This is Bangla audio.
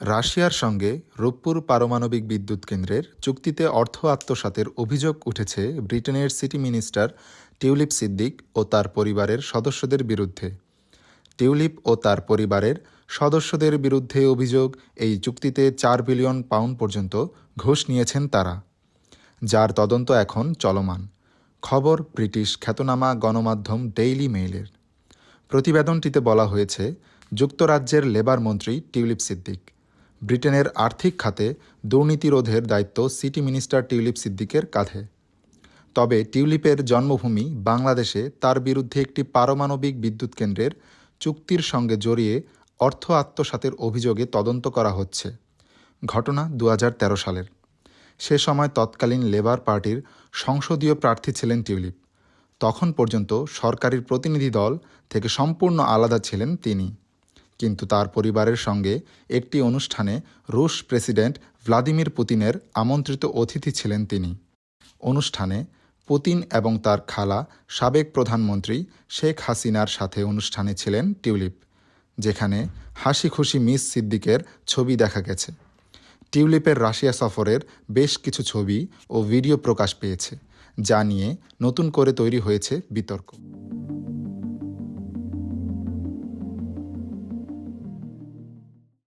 রাশিয়ার সঙ্গে রূপপুর পারমাণবিক বিদ্যুৎ কেন্দ্রের চুক্তিতে অর্থ আত্মসাতের অভিযোগ উঠেছে ব্রিটেনের সিটি মিনিস্টার টিউলিপ সিদ্দিক ও তার পরিবারের সদস্যদের বিরুদ্ধে। টিউলিপ ও তার পরিবারের সদস্যদের বিরুদ্ধে অভিযোগ, এই চুক্তিতে চার বিলিয়ন পাউন্ড পর্যন্ত ঘুষ নিয়েছেন তারা। যার তদন্ত এখন চলমান। খবর ব্রিটিশ খ্যাতনামা গণমাধ্যম ডেইলি মেইলের। প্রতিবেদনটিতে বলা হয়েছে, যুক্তরাজ্যের লেবার মন্ত্রী টিউলিপ সিদ্দিক। ব্রিটেনের আর্থিক খাতে দুর্নীতি রোধের দায়িত্ব সিটি মিনিস্টার টিউলিপ সিদ্দিকের কাঁধে। তবে টিউলিপের জন্মভূমি বাংলাদেশে তার বিরুদ্ধে একটি পারমাণবিক বিদ্যুৎ কেন্দ্রের চুক্তির সঙ্গে জড়িয়ে অর্থ আত্মসাতের অভিযোগে তদন্ত করা হচ্ছে। ঘটনা দু হাজার তেরো সালের। সে সময় তৎকালীন লেবার পার্টির সংসদীয় প্রার্থী ছিলেন টিউলিপ। তখন পর্যন্ত সরকারের প্রতিনিধি দল থেকে সম্পূর্ণ আলাদা ছিলেন তিনি। কিন্তু তার পরিবারের সঙ্গে একটি অনুষ্ঠানে রুশ প্রেসিডেন্ট ভ্লাদিমির পুতিনের আমন্ত্রিত অতিথি ছিলেন তিনি। অনুষ্ঠানে পুতিন এবং তার খালা সাবেক প্রধানমন্ত্রী শেখ হাসিনার সাথে অনুষ্ঠানে ছিলেন টিউলিপ, যেখানে হাসি খুশি মিস সিদ্দিকের ছবি দেখা গেছে। টিউলিপের রাশিয়া সফরের বেশ কিছু ছবি ও ভিডিও প্রকাশ পেয়েছে, যা নিয়ে নতুন করে তৈরি হয়েছে বিতর্ক।